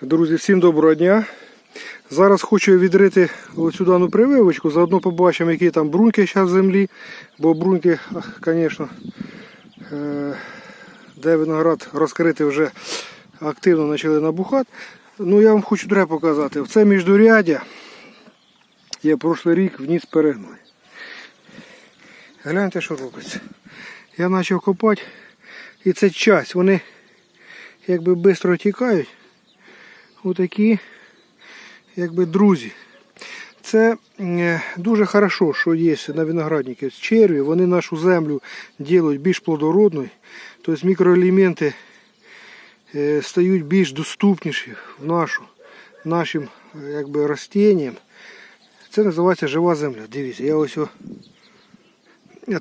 Друзі, всім доброго дня. Зараз хочу відрити оцю дану прививочку, заодно побачимо, які там бруньки зараз в землі. Бо бруньки, звісно, де виноград розкритий вже активно почали набухати. Ну я вам хочу треба показати. Це міждурядя я прошлий рік вніс перегной. Гляньте, що робиться. Я почав копати і це часть. Вони якби швидко тікають. Отакі, якби друзі. Це е, дуже хорошо, що є на винограднику черві. Вони нашу землю роблять більш плодородною. Тобто мікроелементи е, стають більш доступніші в нашу, нашим е, якби, растінням. Це називається жива земля. Дивіться, я ось о...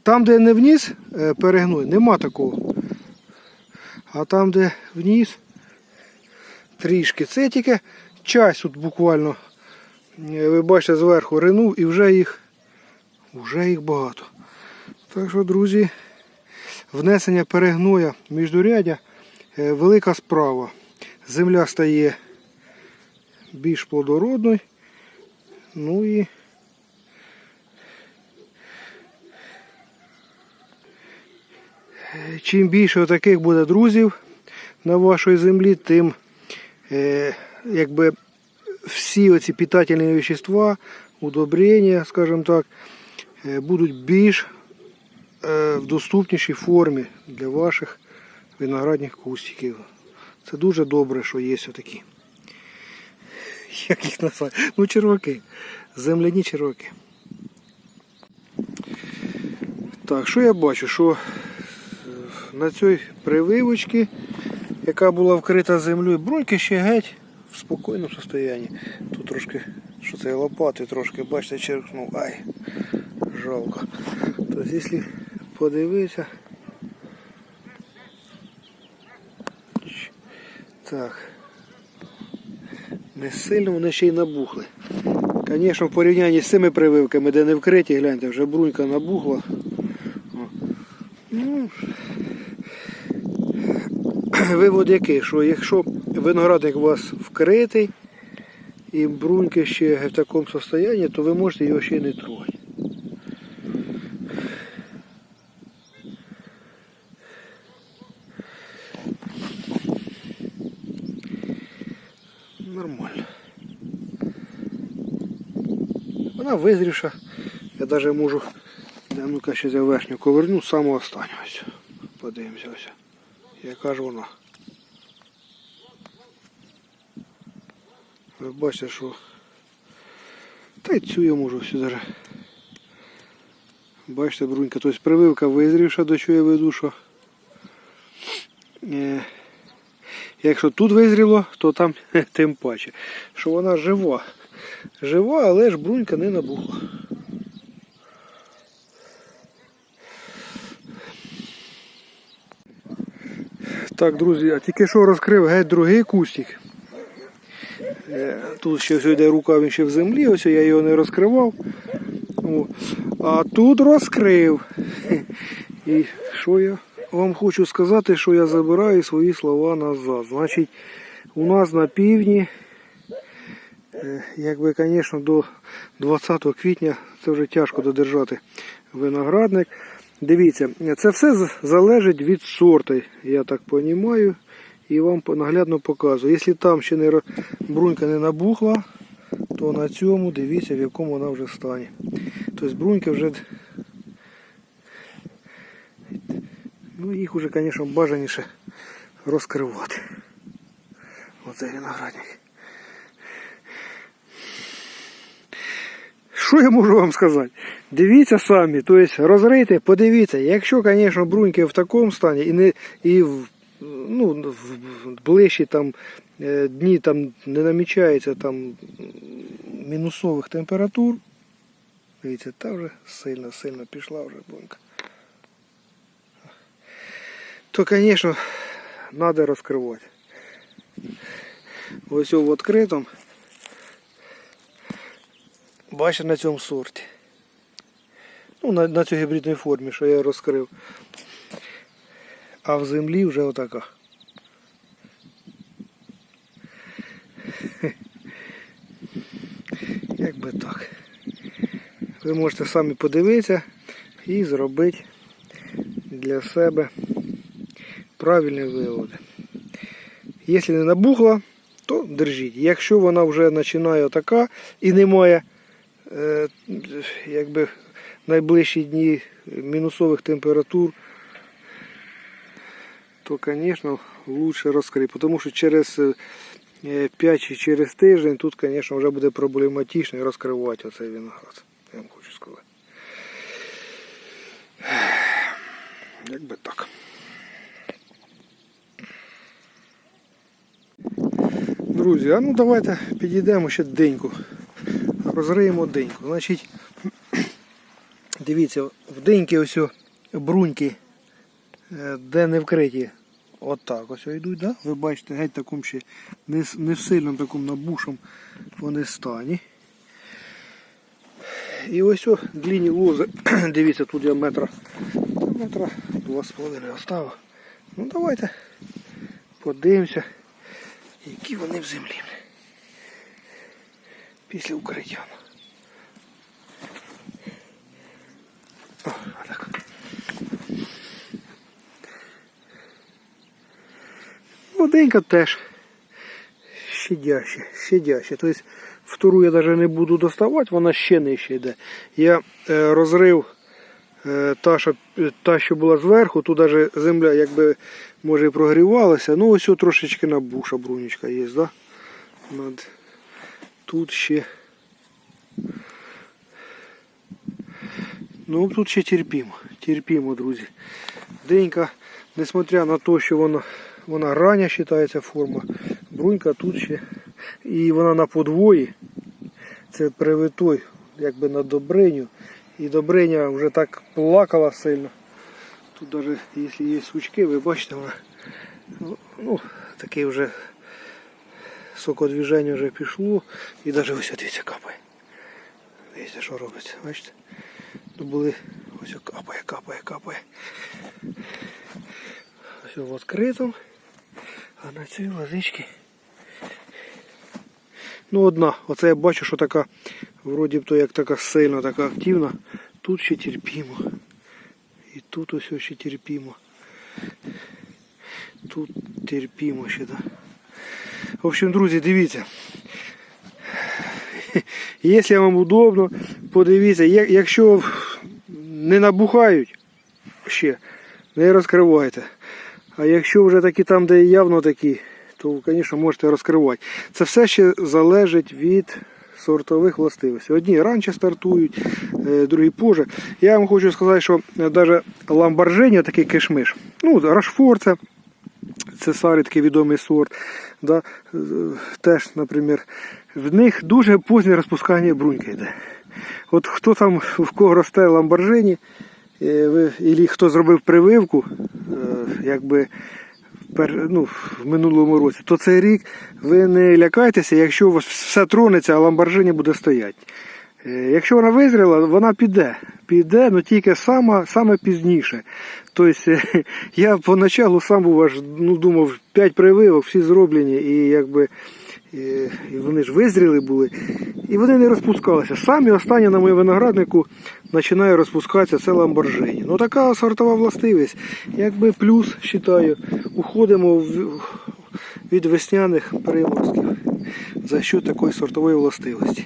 Там, де не вниз е, перегной, нема такого. А там, де вниз, трішки. Це тільки часть тут буквально. е, Ви бачите зверху ринув і вже їх, вже їх багато. Так що, друзі, внесення перегноя міждурядя е, велика справа. Земля стає більш плодородною. Ну і чим більше таких буде друзів на вашій землі, тим якби всі оці питательні вещества, удобрення, скажімо так, е, будуть більш е, в доступнішій формі для ваших виноградних кустиків. Це дуже добре, що є такі. Як їх назвати? Ну, черваки. Земляні черваки. Так, що я бачу? Що е, на цій прививочці, яка була вкрита землею, бруньки ще геть в спокійному стані. Тут трошки, що це лопати трошки, бачите, черкнув. Ай, жалко. Тобто, якщо подивитися. Так. Не сильно вони ще й набухли. Звісно, в порівнянні з цими прививками, де не вкриті, гляньте, вже брунька набухла. Ну, вивод який, що якщо виноградник у вас вкритий і бруньки ще в такому стані, то ви можете його ще не трогати. Нормально. Вона визрівша. Я навіть можу. Ну-ка ще я верхню коверну з самого останнього. Подивимося. Яка ж вона. Ви бачите, що. Та й цю я можу даже. Бачите, брунька, тобто прививка визрівша, до чого я веду, що. Е, Якщо тут визріло, то там тим паче. Що вона жива. Жива, але ж брунька не набухла. Так, друзі, а тільки що розкрив геть другий кустик. Е, Тут ще ось йде рука, він ще в землі, ось я його не розкривав. О. А тут розкрив. І що я вам хочу сказати, що я забираю свої слова назад. Значить, у нас на півдні, е, якби, звісно, до 20 квітня це вже тяжко додержати виноградник. Дивіться, це все залежить від сорту, я так розумію. І вам наглядно показую. Якщо там ще не брунька не набухла, то на цьому дивіться, в якому вона вже стані. Тобто брунька вже Ну їх уже, звісно, бажаніше розкривати. Оцей виноградник. Що я можу вам сказати? Дивіться самі, тобто розрийте, подивіться, якщо, звісно, бруньки в такому стані і не і в, ну, в ближчі там е, дні там не намічається там мінусових температур. Дивіться, та вже сильно, сильно пішла вже брунька то, звісно, треба розкривати. Ось в відкритому. Бачите на цьому сорті. Ну, на, на цій гібридній формі, що я розкрив. А в землі вже отака. Як би так. Ви можете самі подивитися і зробити для себе правильні виводи. Якщо не набухла, то держіть. Якщо вона вже починає така і немає е, якби найближчі дні мінусових температур, то, звісно, лучше розкрити. Тому що через е, 5 чи через тиждень тут, звісно, вже буде проблематично розкривати оцей виноград. Я вам хочу сказати. Якби так. Друзі, а ну давайте підійдемо ще деньку. Розриємо деньку. Значить, дивіться, в деньки ось бруньки, е, де не вкриті, отак ось йдуть, да? ви бачите, геть такому ще не, не в сильному такому набушом вони стані. І ось о длінні лози, дивіться, тут я метра, метра два з половиною оставив. Ну давайте подивимося, які вони в землі. Після укриття. Воденька теж щадяще, щадяще. Тобто втору я навіть не буду доставати, вона ще нижче йде. Я е, розрив е, та, що, та, що була зверху, тут навіть земля якби може і прогрівалася. Ну ось трошечки набуша брунечка є, да? Над... Тут ще. Ну тут ще терпімо, терпімо, друзі. Денька, несмотря на те, що вона, вона рання вважається форма, брунька тут ще. І вона на подвої. Це привитой, якби на добриню. І добриня вже так плакала сильно. Тут навіть, якщо є сучки, ви бачите, вона ну, таке вже сокодвіження вже пішло. І навіть ось дивіться капає. Дивіться, що робиться, бачите? Ну були ось капає, капає, капає. Ось в відкритому, а на цій лозичці. Ну одна, оце я бачу, що така, вроді б то як така сильна, така активна. Тут ще терпімо. І тут ось ще терпімо. Тут терпімо ще, да. В общем, друзі, дивіться. Якщо вам удобно, подивіться, якщо не набухають ще, не розкривайте. А якщо вже такі там, де явно такі, то, звісно, можете розкривати. Це все ще залежить від сортових властивостей. Одні раніше стартують, е, другі позже. Я вам хочу сказати, що навіть ламборджині, такий кишмиш, ну, Рашфор це сарі такий відомий сорт. Да? е, Теж, наприклад, в них дуже пізнє розпускання бруньки йде. От хто там в кого росте е, і хто зробив прививку, е, якби ну, в минулому році, то цей рік ви не лякайтеся, якщо у вас все тронеться, а ламбаржині буде стояти. Е, Якщо вона визріла, вона піде. Піде, але тільки саме, саме пізніше. Тобто я поначалу сам був аж ну, думав, 5 прививок, всі зроблені, і якби е, і вони ж визріли були, і вони не розпускалися. Самі останні на моєму винограднику починає розпускатися це ламборжині. Ну така сортова властивість. Якби плюс, вважаю, уходимо від весняних приморозків за що такої сортової властивості.